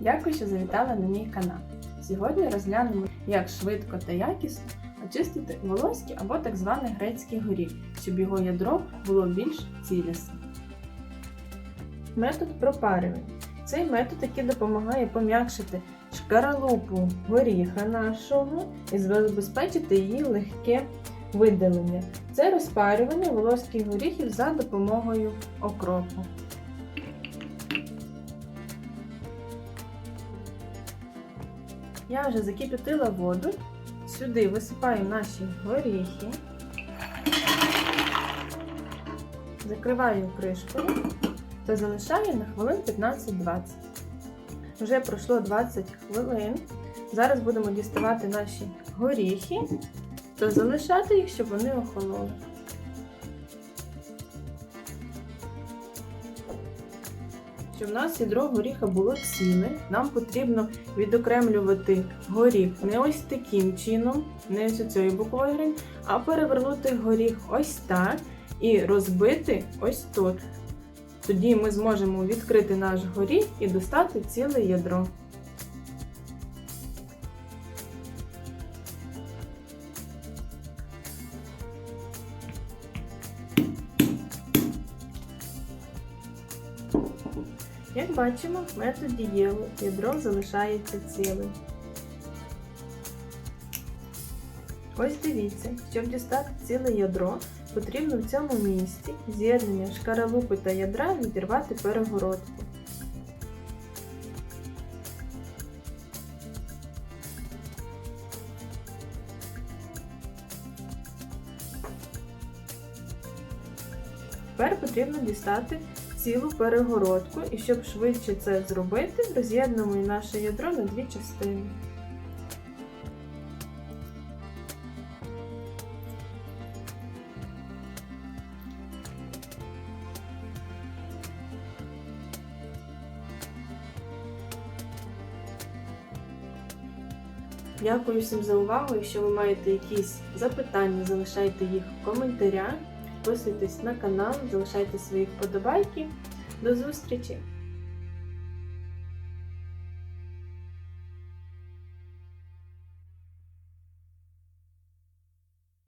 Дякую, що завітали на мій канал. Сьогодні розглянемо, як швидко та якісно очистити волоський або так званий грецький горіх, щоб його ядро було більш цілісне. Метод пропарювання. Цей метод, який допомагає пом'якшити шкаралупу горіха нашого і забезпечити її легке видалення. Це розпарювання волоських горіхів за допомогою окропу. Я вже закип'ятила воду. Сюди висипаю наші горіхи, закриваю кришкою та залишаю на хвилин 15-20. Вже пройшло 20 хвилин. Зараз будемо діставати наші горіхи та залишати їх, щоб вони охололи. Щоб в нас ядро горіха було ціле, нам потрібно відокремлювати горіх не ось таким чином, не ось цією боковою грань, а перевернути горіх ось так і розбити ось тут. Тоді ми зможемо відкрити наш горіх і достати ціле ядро. Як бачимо, метод дієвий, ядро залишається цілим. Ось дивіться, щоб дістати ціле ядро, потрібно в цьому місці з'єднання шкаралупи та ядра відірвати перегородку. Тепер потрібно дістати цілу перегородку, і щоб швидше це зробити, роз'єднуємо наше ядро на дві частини. Дякую всім за увагу. Якщо ви маєте якісь запитання, залишайте їх в коментарях. Підписуйтесь на канал, залишайте свої вподобайки. До зустрічі!